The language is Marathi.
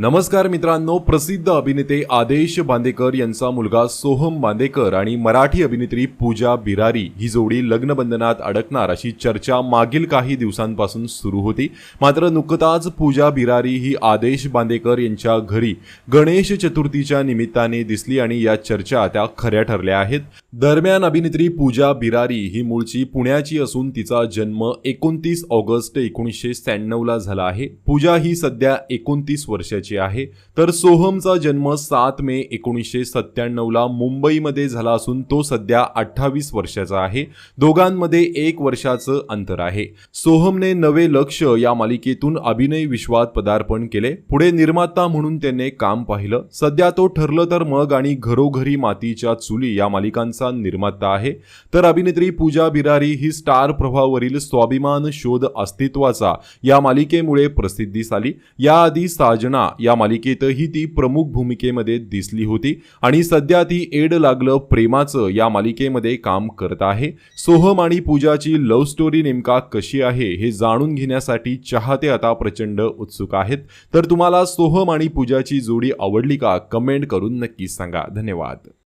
नमस्कार मित्रांनो प्रसिद्ध अभिनेते आदेश बांदेकर यांचा मुलगा सोहम बांदेकर आणि मराठी अभिनेत्री पूजा बिरारी ही जोडी लग्नबंधनात अडकणार अशी चर्चा मागील काही दिवसांपासून सुरू होती. मात्र नुकताच पूजा बिरारी ही आदेश बांदेकर यांच्या घरी गणेश चतुर्थीच्या निमित्ताने दिसली आणि या चर्चा त्या खऱ्या ठरल्या आहेत. दरम्यान अभिनेत्री पूजा बिरारी ही मूळची पुण्याची असून तिचा जन्म एकोणतीस ऑगस्ट एकोणीसशे शहाण्णवला झाला आहे. पूजा ही सध्या एकोणतीस वर्षाची आहे. तर सोहमचा जन्म सात मे एकोणीसशे सत्त्याण्णवला मुंबईमध्ये झाला असून तो सध्या अठ्ठावीस वर्षाचा आहे. दोघांमध्ये एक वर्षाचं अंतर आहे. सोहमने नवे लक्ष या मालिकेतून अभिनय विश्वात पदार्पण केले. पुढे निर्माता म्हणून त्याने काम पाहिलं. सध्या तो ठरलं तर मग आणि घरोघरी मातीच्या चुली या मालिकांचा निर्माता आहे. तर अभिनेत्री पूजा बिरारी ही स्टार प्रभावरील स्वाभिमान शोध अस्तित्वाचा या मालिकेमुळे प्रसिद्धीस आली याआधी साजना या मालिकेतही ती प्रमुख भूमिकेमध्ये दिसली होती. आणि सध्या ती एड लागलं प्रेमाचं या मालिकेमध्ये काम करत आहे. सोहम आणि पूजाची लव्ह स्टोरी नेमका कशी आहे हे जाणून घेण्यासाठी चाहते आता प्रचंड उत्सुक आहेत. तर तुम्हाला सोहम आणि पूजाची जोडी आवडली का? कमेंट करून नक्की सांगा. धन्यवाद.